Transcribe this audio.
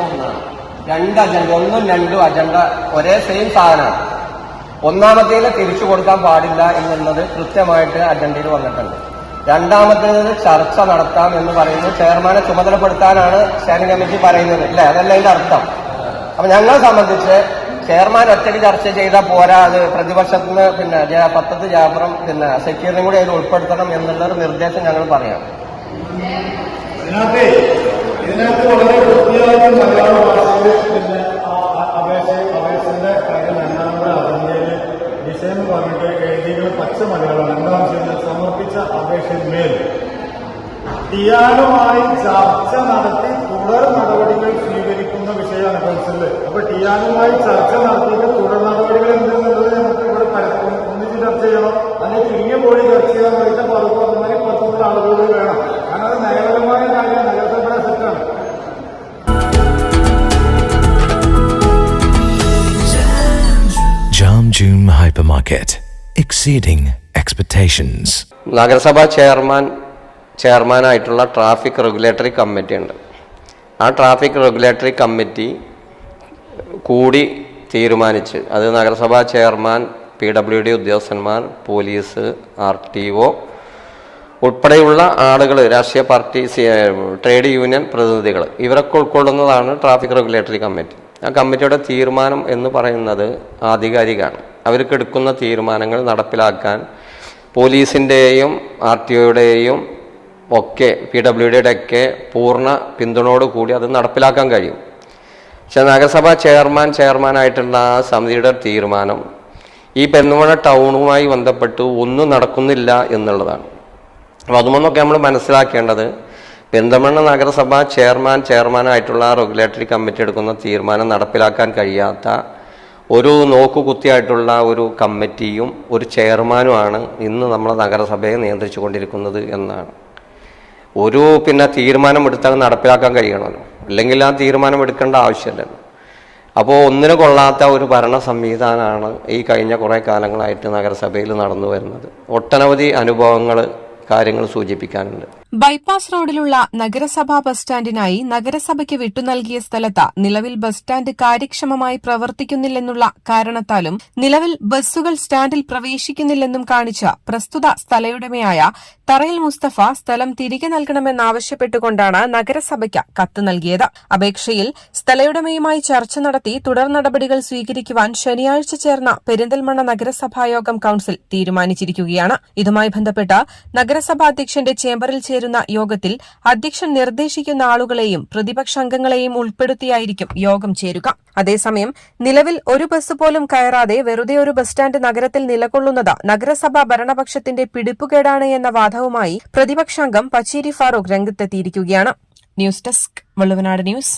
പോകുന്നതാണ് രണ്ട് അജണ്ട ഒന്നും രണ്ടും അജണ്ട ഒരേ സെയിം സാധനമാണ് ഒന്നാമത്തേത് തിരിച്ചു കൊടുക്കാൻ പാടില്ല എന്നുള്ളത് കൃത്യമായിട്ട് അജണ്ടയിൽ വന്നിട്ടുണ്ട്. രണ്ടാമത്തേത് ചർച്ച നടത്താം എന്ന് പറയുന്നത് ചെയർമാനെ ചുമതലപ്പെടുത്താനാണ് സ്റ്റാൻഡിംഗ് കമ്മിറ്റി പറയുന്നത്. അല്ലെ? അതല്ല അതിന്റെ അർത്ഥം. അപ്പൊ ഞങ്ങളെ സംബന്ധിച്ച് ചെയർമാൻ ഒറ്റയ്ക്ക് ചർച്ച ചെയ്താൽ പോരാ അത് പ്രതിപക്ഷത്തിന് പിന്നെ പത്തത്ത് ജാഫറും പിന്നെ സെക്യൂരിറ്റിയും കൂടി അതിൽ ഉൾപ്പെടുത്തണം എന്നുള്ളൊരു നിർദ്ദേശം ഞങ്ങൾ പറയാം. ഇതിനകത്ത് വളരെ വൃത്തിയായിട്ട് മലയാള പിന്നെ അപേക്ഷന്റെ കാര്യം രണ്ടാമത് അതിന്റെ ഡിസൈൻ പറഞ്ഞിട്ട് എഴുതിയത് പച്ച മലയാളം രണ്ടാം ശീലം സമർപ്പിച്ച അപേക്ഷന്മേൽ ടിയാനുമായി ചർച്ച നടത്തി തുടർ നടപടികൾ സ്വീകരിക്കുന്ന വിഷയമാണ് കൗൺസിലിൽ. അപ്പൊ ടിയാനുമായി ചർച്ച നടത്തിയിട്ട് June Hypermarket, exceeding expectations. നഗരസഭാ ചെയർമാൻ ചെയർമാനായിട്ടുള്ള ട്രാഫിക് റെഗുലേറ്ററി കമ്മിറ്റി ഉണ്ട് ആ ട്രാഫിക് റെഗുലേറ്ററി കമ്മിറ്റി കൂടി തീരുമാനിച്ച് അത് നഗരസഭാ ചെയർമാൻ പി ഡബ്ല്യു ഡി ഉദ്യോഗസ്ഥന്മാർ പോലീസ് ആർ ടി ഒ ഉൾപ്പെടെയുള്ള ആളുകൾ രാഷ്ട്രീയ പാർട്ടി ട്രേഡ് യൂണിയൻ പ്രതിനിധികൾ ഇവരൊക്കെ ഉൾക്കൊള്ളുന്നതാണ് ട്രാഫിക് റെഗുലേറ്ററി കമ്മിറ്റി ആ കമ്മിറ്റിയുടെ തീരുമാനം എന്ന് പറയുന്നത് ആധികാരികമാണ്. അവർക്ക് എടുക്കുന്ന തീരുമാനങ്ങൾ നടപ്പിലാക്കാൻ പോലീസിന്റെയും ആർ ടി ഒയുടെയും ഒക്കെ പി ഡബ്ല്യു ഡിയുടെ ഒക്കെ പൂർണ പിന്തുണയോട് കൂടി അത് നടപ്പിലാക്കാൻ കഴിയും. പക്ഷെ നഗരസഭാ ചെയർമാൻ ചെയർമാനായിട്ടുള്ള ആ സമിതിയുടെ തീരുമാനം ഈ പെരുന്തമണ ടൗണുമായി ബന്ധപ്പെട്ട് ഒന്നും നടക്കുന്നില്ല എന്നുള്ളതാണ്. അപ്പോൾ അതുമൊന്നൊക്കെ നമ്മൾ മനസ്സിലാക്കേണ്ടത് പെരിന്തമണ്ണ നഗരസഭ ചെയർമാൻ ചെയർമാനായിട്ടുള്ള റെഗുലേറ്ററി കമ്മിറ്റി എടുക്കുന്ന തീരുമാനം നടപ്പിലാക്കാൻ കഴിയാത്ത ഒരു നോക്കുകുത്തിയായിട്ടുള്ള ഒരു കമ്മിറ്റിയും ഒരു ചെയർമാനുമാണ് ഇന്ന് നമ്മളെ നഗരസഭയെ നിയന്ത്രിച്ചു കൊണ്ടിരിക്കുന്നത് എന്നാണ്. ഒരു പിന്നെ തീരുമാനം എടുത്താൽ നടപ്പിലാക്കാൻ കഴിയണമല്ലോ. അല്ലെങ്കിൽ ആ തീരുമാനം എടുക്കേണ്ട ആവശ്യമില്ലല്ലോ അപ്പോൾ ഒന്നിനു കൊള്ളാത്ത ഒരു ഭരണ സംവിധാനമാണ് ഈ കഴിഞ്ഞ കുറേ കാലങ്ങളായിട്ട് നഗരസഭയിൽ നടന്നു വരുന്നത്. ഒട്ടനവധി അനുഭവങ്ങൾ കാര്യങ്ങൾ സൂചിപ്പിക്കാനുണ്ട്. ബൈപ്പാസ് റോഡിലുള്ള നഗരസഭാ ബസ് സ്റ്റാൻഡിനായി നഗരസഭയ്ക്ക് വിട്ടുനൽകിയ സ്ഥലത്ത് നിലവിൽ ബസ് സ്റ്റാൻഡ് കാര്യക്ഷമമായി പ്രവർത്തിക്കുന്നില്ലെന്നുള്ള കാരണത്താലും നിലവിൽ ബസ്സുകൾ സ്റ്റാൻഡിൽ പ്രവേശിക്കുന്നില്ലെന്നും കാണിച്ച പ്രസ്തുത സ്ഥലയുടമയായ തറയിൽ മുസ്തഫ സ്ഥലം തിരികെ നൽകണമെന്നാവശ്യപ്പെട്ടുകൊണ്ടാണ് നഗരസഭയ്ക്ക് കത്ത് നൽകിയത്. അപേക്ഷയിൽ സ്ഥലയുടമയുമായി ചർച്ച നടത്തി തുടർ നടപടികൾ സ്വീകരിക്കുവാൻ ശനിയാഴ്ച ചേർന്ന പെരിന്തൽമണ്ണ നഗരസഭായോഗം കൌൺസിൽ തീരുമാനിച്ചിരിക്കുകയാണ്. ഇതുമായി ബന്ധപ്പെട്ട് നഗരസഭാ അധ്യക്ഷന്റെ ചേംബറിൽ ചേരുന്ന യോഗത്തിൽ അധ്യക്ഷൻ നിർദ്ദേശിക്കുന്ന ആളുകളെയും പ്രതിപക്ഷ അംഗങ്ങളെയും ഉൾപ്പെടുത്തിയായിരിക്കും യോഗം ചേരുക. അതേസമയം നിലവിൽ ഒരു ബസ് പോലും കയറാതെ വെറുതെ ഒരു ബസ് സ്റ്റാൻഡ് നഗരത്തിൽ നിലകൊള്ളുന്നത് നഗരസഭാ ഭരണപക്ഷത്തിന്റെ പിടിപ്പുകേടാണ് എന്ന വാദവുമായി പ്രതിപക്ഷാംഗം പച്ചേരി ഫാറൂഖ് രംഗത്തെത്തിയിരിക്കുകയാണ്. News desk Valluvanad news.